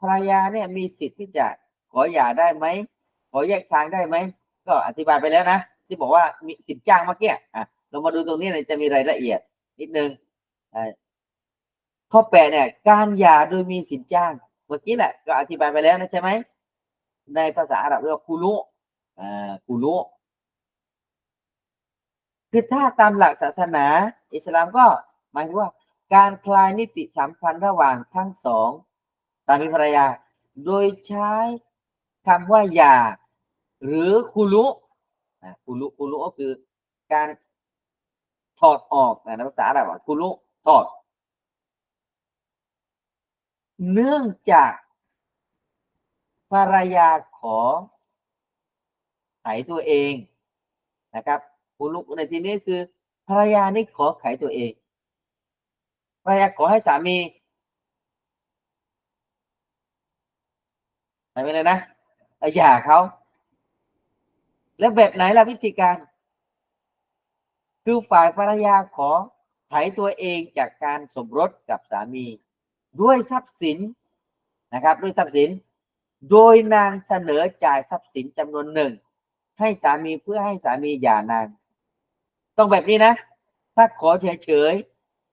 ภรรยาเนี่ยมีสิทธิ์ที่จะขอหย่าได้ไหมขอแยกทางได้ไหมก็อธิบายไปแล้วนะที่บอกว่ามีสิทธิ์จ้างเมื่อกี้อะเรามาดูตรงนี้เนี่ยจะมีรายละเอียด นิดนึงข้อแปดเนี่ย การหย่าโดยมีสินจ้าง เมื่อกี้แหละก็อธิบายไปแล้วนะใช่ไหมในภาษาอาหรับเรียกว่าคูลุอ่าคูลุคือถ้าตามหลักศาสนา อิสลามก็หมายถึงว่า การคลายนิติสัมพันธ์ระหว่างทั้งสองามีภรรยา โดยใช้คำว่าหย่า หรือคูลุคูลุคูลุก็คือการถอดออกนะในภาษาอาหรับคูลุถอด เนื่องจากภรรยาขอไขตัวเองนะครับคูลุในที่นี้คือภรรยานี่ขอไขตัวเองภรรยาขอให้สามี ไปเลยนะอย่าเขา แล้วแบบไหนล่ะวิธีการ คือฝ่ายภรรยาขอไถตัวเองจากการสมรสกับสามี ด้วยทรัพย์สินนะครับ ด้วยทรัพย์สิน โดยนางเสนอจ่ายทรัพย์สินจำนวนหนึ่ง ให้สามีเพื่อให้สามีหย่านาง ต้องแบบนี้นะ ถ้าขอเฉย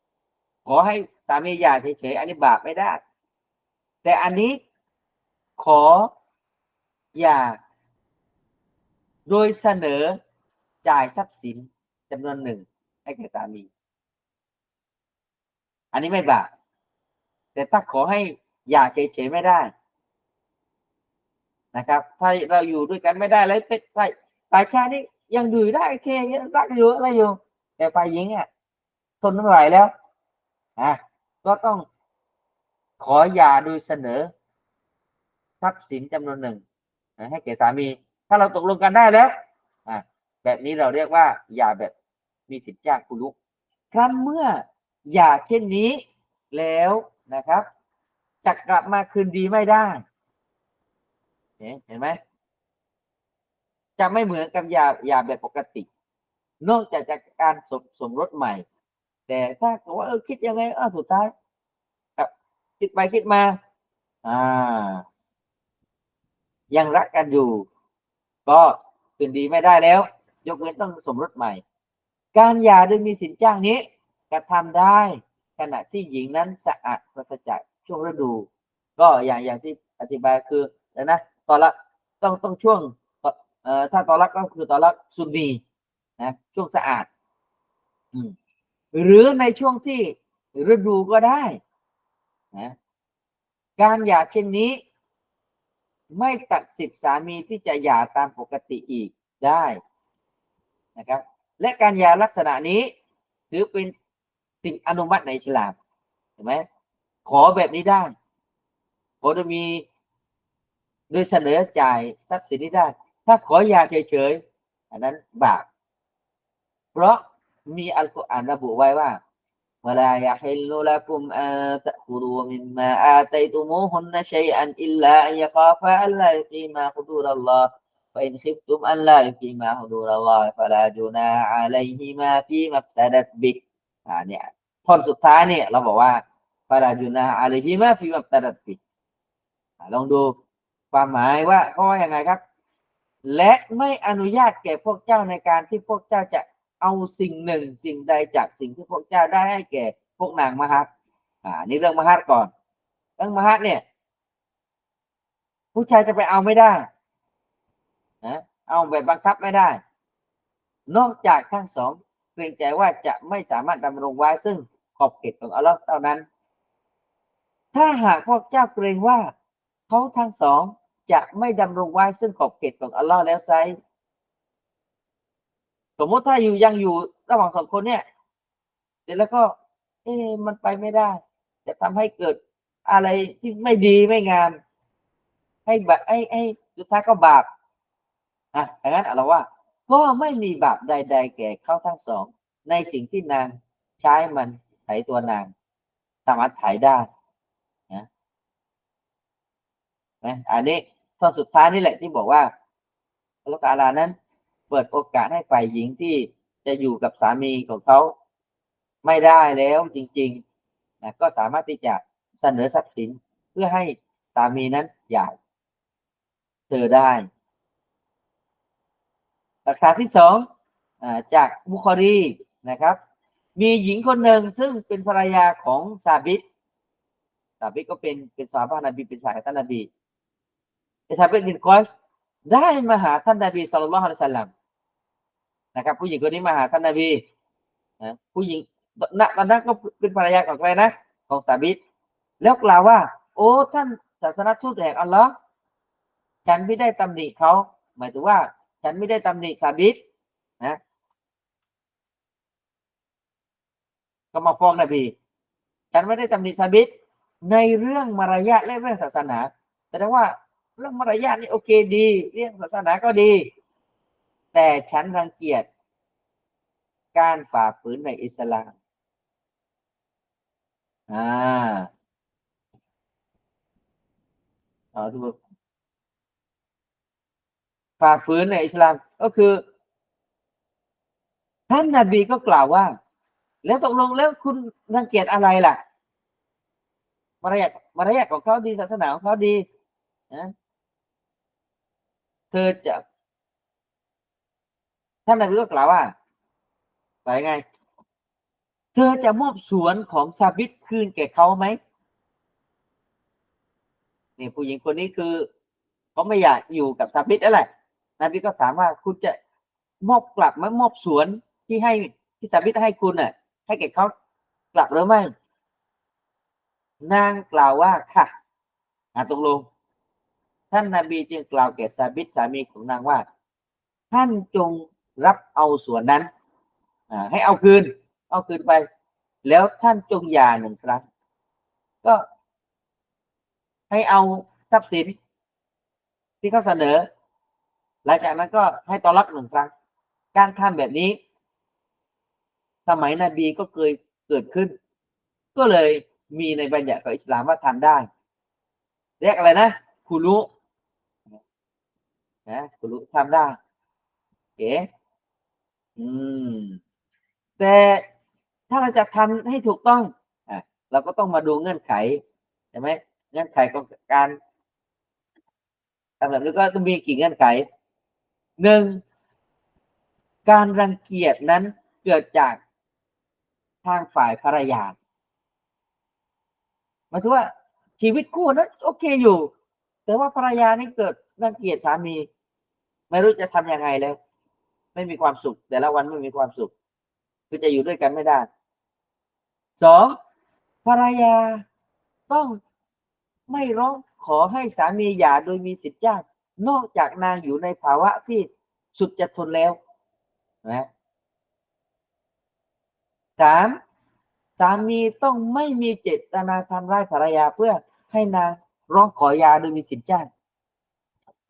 ๆขอให้สามีหย่าเฉยๆอันนี้บาปไม่ได้ แต่อันนี้ ขอหย่าโดยเสนอจ่ายทรัพย์สินจำนวนหนึ่งให้แก่สามี อันนี้ไม่บาปแต่ถ้าขอให้หย่าเฉยๆไม่ได้ นะครับ ถ้าเราอยู่ด้วยกันไม่ได้แล้วเป็นฝ่ายฝ่ายชายนี่ยังอยู่ได้โอเคยังรักอยู่อะไรอยู่ แต่ฝ่ายหญิงอะทนไม่ไหวแล้วอะก็ต้องขอหย่าโดยเสนอ ทรัพย์สินจำนวนหนึ่งให้แก่สามี ถ้าเราตกลงกันได้แล้วอะแบบนี้เราเรียกว่าหย่าแบบมีสิทธิ์จ้างคุลุครั้นเมื่อหย่าเช่นนี้แล้วนะครับจะกลับมาคืนดีไม่ได้เห็นไหมจะไม่เหมือนกับยาย่าแบบปกติ นอกจากจากการสมสมรสใหม่ แต่ถ้ากิดว่าเออคิดยังไงเออสุดท้ายคิดไปคิดมา อ่า ยังรักกันอยู่ ก็คืนดีไม่ได้แล้ว ยกเว้นต้องสมรสใหม่ การหย่าโดยมีสินจ้างนี้กระทำได้ ขณะที่หญิงนั้นสะอาดปราศจากช่วงฤดู ก็อย่างอย่างที่อธิบายคือแล้วนะตอนละต้องต้องช่วงเอ่อถ้าตอนละก็คือตอนละซุนนีนะช่วงสะอาดอืมหรือในช่วงที่ฤดูก็ได้นะการหย่าเช่นนี้ ไม่ตัดสิทธิสามีที่จะหย่าตามปกติอีกได้นะครับ และการหย่าลักษณะนี้ถือเป็นสิ่งอนุมัติในอิสลามเห็นไหมขอแบบนี้ได้ขอโดยมีโดยเสนอจ่ายทรัพย์สินนี้ได้ ถ้าขอหย่าเฉยๆอันนั้นบาปเพราะมีอัลกุรอานระบุไว้ว่า ولا يحل لكم أن تأخذوا مما آتيتموهن شيئا إلا أن يخافا ألا يقيما حدود الله فإن خفتم ألا يقيما حدود الله فلا جناح عليهما فيما افتدت به อ่าเนี่ยท่อนสุดท้ายเนี่ยเราบอกว่า فلا جناح عليهما فيما افتدت به อ่าลองดูความหมายว่าเขาว่ายังไงครับ และไม่อนุญาตแก่พวกเจ้าในการที่พวกเจ้าจะ เอาสิ่งหนึ่งสิ่งใดจากสิ่งที่พวกเจ้าได้ให้แก่พวกนางมหัดอ่านี่เรื่องมหัดก่อน เรื่องมหัดเนี่ย ผู้ชายจะไปเอาไม่ได้นะเอาแบบบังคับไม่ได้ นอกจากทั้งสองเกรงใจว่าจะไม่สามารถดำรงไว้ซึ่งขอบเขตของอัลลอฮ์เท่านั้น ถ้าหากพวกเจ้าเกรงว่าเขาทั้งสองจะไม่ดำรงไว้ซึ่งขอบเขตของอัลลอฮ์แล้วไซ สมมติถ้าอยู่ยังอยู่ระหว่างสองคนเนี่ยเสร็จแล้วก็ เอ๊ะมันไปไม่ได้ จะทำให้เกิดอะไรที่ไม่ดีไม่งาม ให้แบบไอ้ไอ้สุดท้ายก็บาปอะอย่างนั้นเราว่า ก็ไม่มีบาปใด ๆ แก่เขาทั้งสอง ในสิ่งที่นางใช้มันไถตัวนางสามารถไถได้นะอันนี้ตอนสุดท้ายนี่แหละที่บอกว่าอัลลอฮฺตะอาลานั้น เปิดโอกาสให้ฝ่ายหญิงที่จะอยู่กับสามีของเขาไม่ได้แล้วจริงๆนะก็สามารถที่จะเสนอทรัพย์สินเพื่อให้สามีนั้นหย่าเธอได้หลักฐานที่สองจากบุคอรีนะครับ มีหญิงคนหนึ่งซึ่งเป็นภรรยาของซาบิตซาบิตก็เป็นเป็นสาวบ้านบีเป็นสายท่านนบีซาบิตบินกอสได้มาหาท่านนบีสุลต่านละฮ์สัลลัม นะครับ ผู้หญิงคนนี้มาหาท่านนบีนะผู้หญิงณตอนนั้นก็เป็นภรรยาของใครนะ ของซาบิตแล้วกล่าวว่า โอ้ท่านศาสนทูตแห่งอัลลอฮ์ฉันไม่ได้ตำหนิเขาหมายถึงว่า ฉันไม่ได้ตำหนิซาบิตนะก็มาฟ้องนบีฉันไม่ได้ตำหนิซาบิตในเรื่องมารยาทและเรื่องศาสนาแสดงว่าเรื่องมารยาทนี่โอเคดี เรื่องศาสนาก็ดี แต่ฉันรังเกียจการฝ่าฝืนในอิสลาม อ่าเอาดูฝ่าฝืนในอิสลามก็คือ ท่านนาบีก็กล่าวว่า แล้วตกลงแล้วคุณรังเกียจอะไรล่ะ มารยาทมารยาทของเขาดีศาสนาของเขาดีนะเธอจะ ท่านนาบีก็กล่าวว่าไปไง เธอจะมอบสวนของซาบิตคืนแก่เขาไหมนี่ผู้หญิงคนนี้คือเขาไม่อยากอยู่กับซาบิตแล้วแหละนบีก็ถามว่าคุณจะมอบกลับไหมมอบสวนที่ให้ที่ซาบิตให้คุณน่ะ ให้แก่เขากลับหรือไม่นางกล่าวว่าค่ะอาตกลง ท่านนาบีจึงกล่าวแก่ซาบิตสามีของนางว่า ท่านจง รับเอาส่วนนั้นอให้เอาคืน เอาคืนไป แล้วท่านจงย่าหนึ่งครั้ง ก็ให้เอาทรัพย์สินที่เขาเสนอ หลังจากนั้นก็ให้ตอลักหนึ่งครั้ง การทำแบบนี้ สมัยนบีก็เคยเกิดขึ้น ก็เลยมีในบัญญัติของอิสลามว่าทำได้ เรียกอะไรนะคุรุนะคุรุทำได้เก๋ อืม แต่ถ้าเราจะทำให้ถูกต้องอะเราก็ต้องมาดูเงื่อนไขใช่ไหมเงื่อนไขของการทำแบบนี้ก็ต้องมีกี่เงื่อนไขหนึ่งการรังเกียจนั้นเกิดจากทางฝ่ายภรรยาหมายถึงว่าชีวิตคู่นั้นโอเคอยู่ แต่ว่าภรรยานี่เกิดรังเกียจสามี ไม่รู้จะทำยังไงเลย ไม่มีความสุข แต่ละวันไม่มีความสุข คือจะอยู่ด้วยกันไม่ได้สองภรรยาต้องไม่ร้องขอให้สามีหย่าโดยมีสิทธิ์จ้างนอกจากนางอยู่ในภาวะที่สุดจะทนแล้วนะสามสามีต้องไม่มีเจตนาทำร้ายภรรยาเพื่อให้นางร้องขอยาโดยมีสิทธิ์จ้าง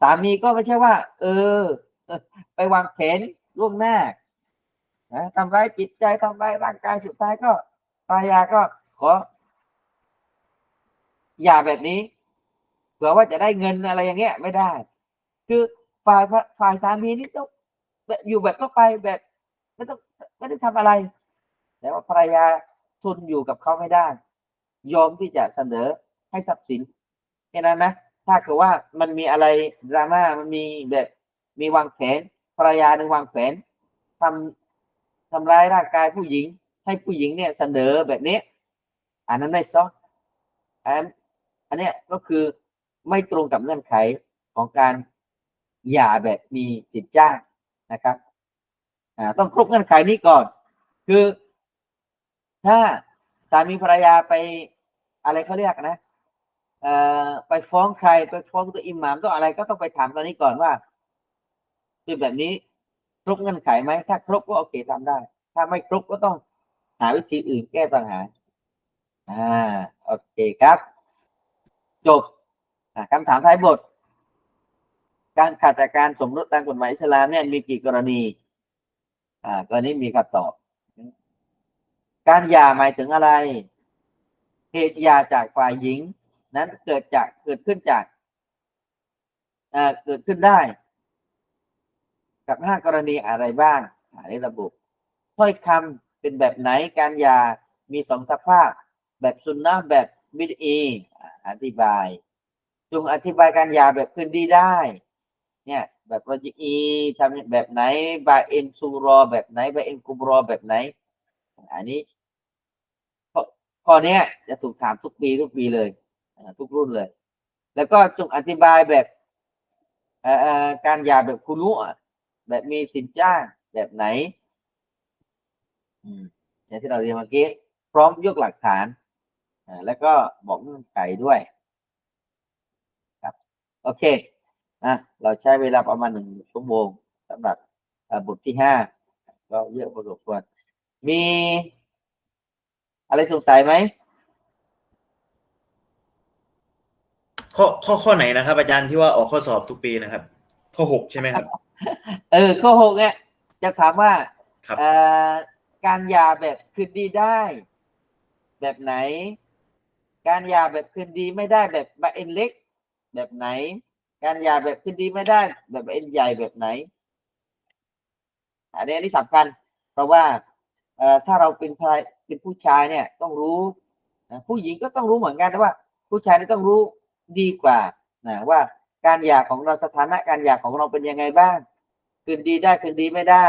สามีก็ไม่ใช่ว่า เออ ไปวางแผนล่วงหน้านะทำร้ายจิตใจทำร้ายร่างกายสุดท้ายก็ภรรยาก็ขออย่าแบบนี้เผื่อว่าจะได้เงินอะไรอย่างเงี้ยไม่ได้ คือฝ่ายฝ่ายสามีนี่ต้องอยู่แบบก็ไปแบบไม่ต้องไม่ได้ทำอะไร แต่ว่าภรรยาทนอยู่กับเขาไม่ได้ ยอมที่จะเสนอให้ทรัพย์สินแค่นั้นนะถ้าเกิดว่ามันมีอะไรดราม่ามันมีแบบ มีวางแผนภรรยาหนึ่งวางแผนทำทำร้ายร่างกายผู้หญิง ให้ผู้หญิงเนี่ยเสนอแบบนี้ อันนั้นไม่ซ้อนอันอันเนี้ยก็คือไม่ตรงกับเงื่อนไขของการหย่าแบบมีสิทธิ์จ้างนะครับอ่าต้องครบเงื่อนไขนี้ก่อน คือ ถ้าสามีภรรยาไปอะไรเขาเรียกนะเอ่อไปฟ้องใครไปฟ้องตัวอิหมามต้องอะไรก็ต้องไปถามตอนนี้ก่อนว่า คือแบบนี้ครบเงื่อนไขไหมถ้าครบก็โอเคทำได้ ถ้าไม่ครบก็ต้องหาวิธีอื่นแก้ปัญหา อ่า โอเคครับ จบคำถามท้ายบท การขาดจากการสมรสตามกฎหมายอิสลามเนี่ยมีกี่กรณี อ่ากรณีมีคำตอบ การหย่าหมายถึงอะไร เหตุหย่าจากฝ่ายหญิง นั้นเกิดจากเกิดขึ้นจากอ่าเกิดขึ้นได้ กับห้ากรณีอะไรบ้างอันนี้ระบุถ้อยคำเป็นแบบไหนการยามีสองสภาพ แบบซุนนะแบบบิดอีอธิบายจงอธิบายการยาแบบคืนดีได้ เนี่ย แบบรจิอีทำแบบไหนบาเอ็นซูรอ แบบไหนบาเอ็นกุบรอแบบไหน อันนี้ข้อเนี้ยจะถูกถามทุกปีทุกปีเลยทุกรุ่นเลย แล้วก็จงอธิบายแบบอ่อเอ่อการยาแบบคุรุ แบบมีสินจ้างแบบไหนอย่างที่เราเรียนเมื่อกี้พร้อมยกหลักฐานแล้วก็บอกเงื่อนไขด้วยครับโอเคนะเราใช้เวลาประมาณหนึ่งชั่วโมงสำหรับบทที่ห้าก็เยอะพอสมควรมีอะไรสงสัยไหมข้อข้อข้อไหนนะครับ อาจารย์ที่ว่าออกข้อสอบทุกปีนะครับ ข้อหกใช่ไหมครับ เออข้อหกเนี่ยจะถามว่าครับเอ่อการหย่าแบบคืนดีได้ แบบไหน การหย่าแบบคืนดีไม่ได้แบบบาเอ็นเล็ก แบบไหน การหย่าแบบคืนดีไม่ได้ แบบบาเอ็นใหญ่แบบไหน อันนี้อันนี้สำคัญเพราะว่าเอ่อถ้าเราเป็นชายเป็นผู้ชายเนี่ยต้องรู้นะผู้หญิงก็ต้องรู้เหมือนกันแต่ว่า ผู้ชายนี่ต้องรู้ดีกว่านะว่า การหย่าของเราสถานะการหย่าของเราเป็นยังไงบ้าง คืนดีได้คืนดีไม่ได้